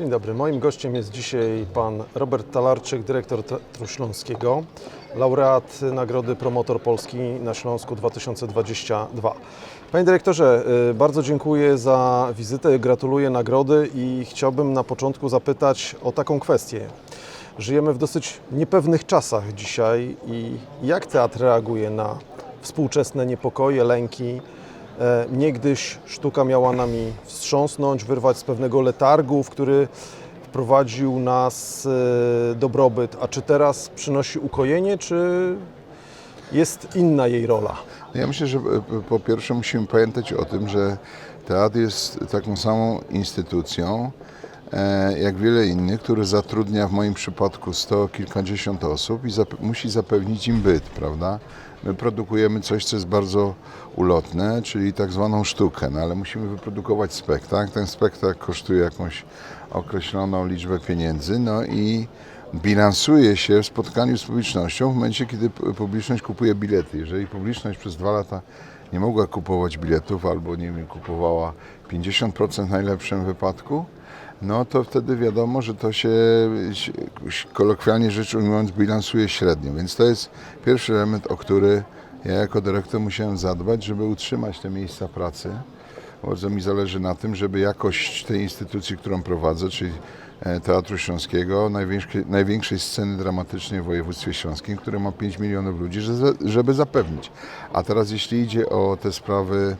Dzień dobry. Moim gościem jest dzisiaj pan Robert Talarczyk, dyrektor Teatru Śląskiego, laureat Nagrody Promotor Polski na Śląsku 2022. Panie dyrektorze, y, bardzo dziękuję za wizytę, gratuluję nagrody i chciałbym na początku zapytać o taką kwestię. Żyjemy w dosyć niepewnych czasach dzisiaj i jak teatr reaguje na współczesne niepokoje, lęki, Niegdyś sztuka miała nami wstrząsnąć, wyrwać z pewnego letargu, w który wprowadził nas e, dobrobyt. A czy teraz przynosi ukojenie, czy jest inna jej rola? Ja myślę, że e, po pierwsze musimy pamiętać o tym, że teatr jest taką samą instytucją, e, jak wiele innych, który zatrudnia w moim przypadku sto kilkadziesiąt osób i musi zapewnić im byt, prawda? My produkujemy coś, co jest bardzo ulotne, czyli tak zwaną sztukę, no ale musimy wyprodukować spektakl. Ten spektakl kosztuje jakąś określoną liczbę pieniędzy, no i bilansuje się w spotkaniu z publicznością w momencie, kiedy publiczność kupuje bilety. Jeżeli publiczność przez dwa lata nie mogła kupować biletów albo nie wiem, kupowała 50% w najlepszym wypadku, no to wtedy wiadomo, że to się kolokwialnie rzecz ujmując bilansuje średnio. Więc to jest pierwszy element, o który ja jako dyrektor musiałem zadbać, żeby utrzymać te miejsca pracy. Bardzo mi zależy na tym, żeby jakość tej instytucji, którą prowadzę, czyli e, Teatru Śląskiego, największej, największej sceny dramatycznej w województwie śląskim, które ma 5 milionów ludzi, że- żeby zapewnić. A teraz jeśli idzie o te sprawy,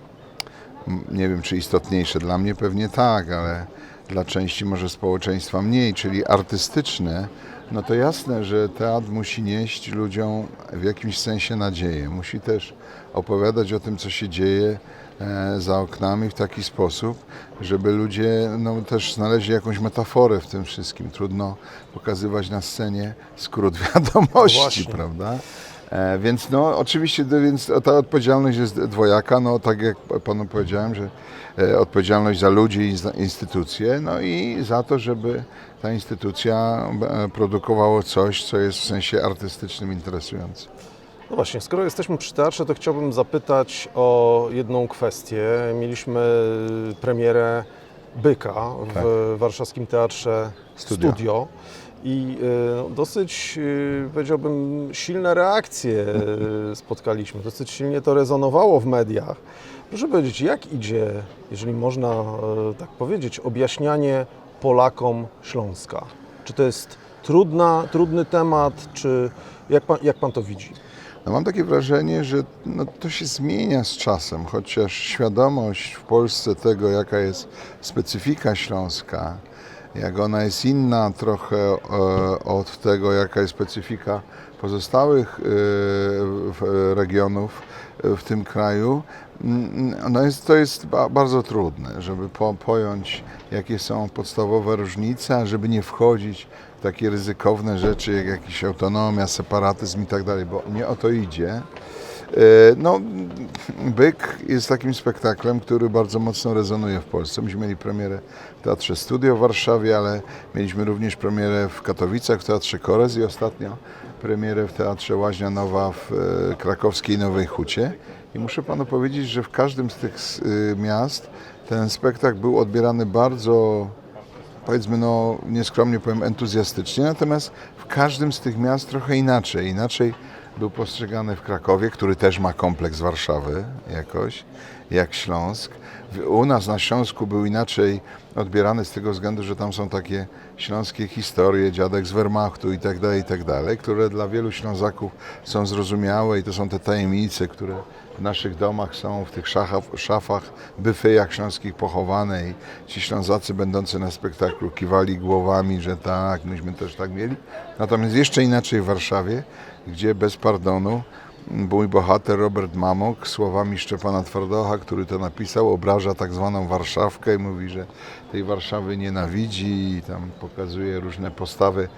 nie wiem czy istotniejsze, dla mnie pewnie tak, ale dla części może społeczeństwa mniej, czyli artystyczne, no to jasne, że teatr musi nieść ludziom w jakimś sensie nadzieję. Musi też opowiadać o tym, co się dzieje e, za oknami w taki sposób, żeby ludzie no, też znaleźli jakąś metaforę w tym wszystkim. Trudno pokazywać na scenie skrót wiadomości, Właśnie. prawda? E, Więc no oczywiście więc ta odpowiedzialność jest dwojaka, no tak jak panu powiedziałem, że e, odpowiedzialność za ludzi i za instytucje, no i za to, żeby ta instytucja e, produkowała coś, co jest w sensie artystycznym interesujące. No właśnie, skoro jesteśmy przy teatrze, to chciałbym zapytać o jedną kwestię. Mieliśmy premierę Byka w Tak. warszawskim teatrze Studio. Studio. I no, dosyć, y, powiedziałbym, silne reakcje y, spotkaliśmy. Dosyć silnie to rezonowało w mediach. Proszę powiedzieć, jak idzie, jeżeli można tak powiedzieć, objaśnianie Polakom Śląska? Czy to jest trudna, trudny temat, czy jak pan, jak pan to widzi? No mam takie wrażenie, że no, to się zmienia z czasem, chociaż świadomość w Polsce tego, jaka jest specyfika śląska, jak ona jest inna trochę e, od tego, jaka jest specyfika pozostałych e, w- regionów e, w tym kraju, mm, no jest, to jest ba, bardzo trudne, żeby po, pojąć, jakie są podstawowe różnice, żeby nie wchodzić w takie ryzykowne rzeczy, jak jakiś autonomia, separatyzm i tak dalej, bo nie o to idzie. E, No, Byk jest takim spektaklem, który bardzo mocno rezonuje w Polsce. Myśmy mieli premierę w Teatrze Studio w Warszawie, ale mieliśmy również premierę w Katowicach w Teatrze Korez i ostatnio premierę w Teatrze Łaźnia Nowa w e, krakowskiej Nowej Hucie. I muszę panu powiedzieć, że w każdym z tych y, miast ten spektakl był odbierany bardzo powiedzmy, no nieskromnie powiem, entuzjastycznie, natomiast w każdym z tych miast trochę inaczej. Inaczej był postrzegany w Krakowie, który też ma kompleks Warszawy jakoś, jak Śląsk. U nas na Śląsku był inaczej odbierany z tego względu, że tam są takie śląskie historie, dziadek z Wehrmachtu i tak dalej, i tak dalej, które dla wielu Ślązaków są zrozumiałe i to są te tajemnice, które w naszych domach są, w tych szafach, szafach byfejach śląskich pochowane i ci Ślązacy będący na spektaklu kiwali głowami, że tak, myśmy też tak mieli. Natomiast jeszcze inaczej w Warszawie, gdzie bez pardonu mój bohater Robert Mamok słowami Szczepana Twardocha, który to napisał, obraża tak zwaną Warszawkę i mówi, że tej Warszawy nienawidzi i tam pokazuje różne postawy,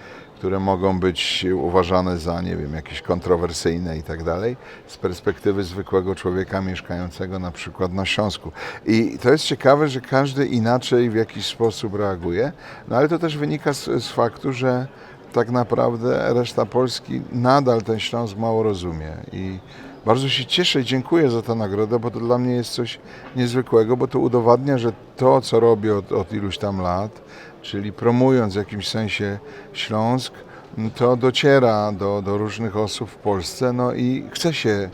które mogą być uważane za, nie wiem, jakieś kontrowersyjne i tak dalej, z perspektywy zwykłego człowieka mieszkającego na przykład na Śląsku. I to jest ciekawe, że każdy inaczej w jakiś sposób reaguje, no ale to też wynika z, z faktu, że tak naprawdę reszta Polski nadal ten Śląsk mało rozumie. I bardzo się cieszę i dziękuję za tę nagrodę, bo to dla mnie jest coś niezwykłego, bo to udowadnia, że to, co robię od, od iluś tam lat, czyli promując w jakimś sensie Śląsk, to dociera do, do różnych osób w Polsce, no i chce się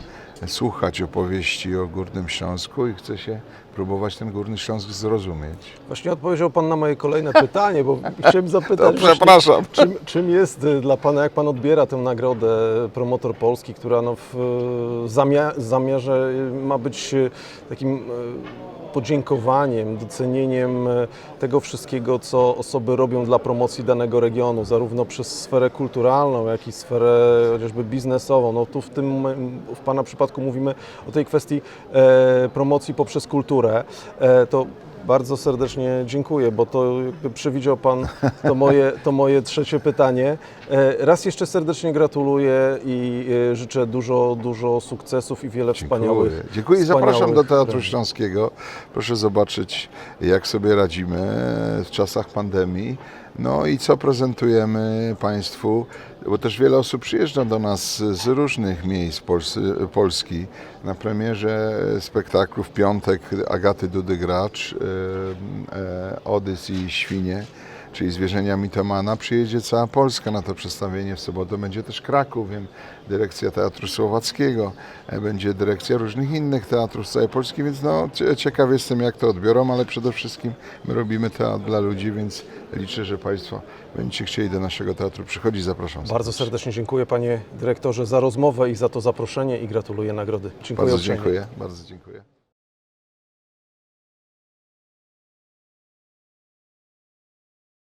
słuchać opowieści o Górnym Śląsku i chce się próbować ten Górny Śląsk zrozumieć. Właśnie odpowiedział Pan na moje kolejne pytanie, bo chciałem zapytać, właśnie, przepraszam. czym, czym jest y, dla Pana, jak Pan odbiera tę nagrodę Promotor Polski, która no w zamia zamiarze ma być takim podziękowaniem, docenieniem y, tego wszystkiego, co osoby robią dla promocji danego regionu, zarówno przez sferę kulturalną, jak i sferę chociażby biznesową. No tu w tym, w Pana przypadku mówimy o tej kwestii e, promocji poprzez kulturę. E, to bardzo serdecznie dziękuję, bo to jakby przewidział Pan to moje, to moje trzecie pytanie. E, Raz jeszcze serdecznie gratuluję i e, życzę dużo, dużo sukcesów i wiele wspaniałych. Dziękuję. Dziękuję i zapraszam do Teatru premier. Śląskiego. Proszę zobaczyć, jak sobie radzimy w czasach pandemii. No i co prezentujemy Państwu, bo też wiele osób przyjeżdża do nas z różnych miejsc Polski. Na premierze spektaklu w piątek Agaty Dudy Gracz, e, Odys i Świnie czyli zwierzenia Mitomana, przyjedzie cała Polska na to przedstawienie. W sobotę będzie też Kraków, wiem, dyrekcja Teatru Słowackiego, e, będzie dyrekcja różnych innych teatrów z całej Polski, więc no, cie- ciekaw jestem, jak to odbiorą, ale przede wszystkim my robimy teatr dla ludzi, więc liczę, że Państwo będziecie chcieli do naszego teatru przychodzić. Zapraszam. Bardzo serdecznie dziękuję Panie Dyrektorze za rozmowę i za to zaproszenie i gratuluję nagrody. Dziękuję Bardzo dziękuję. Bardzo dziękuję.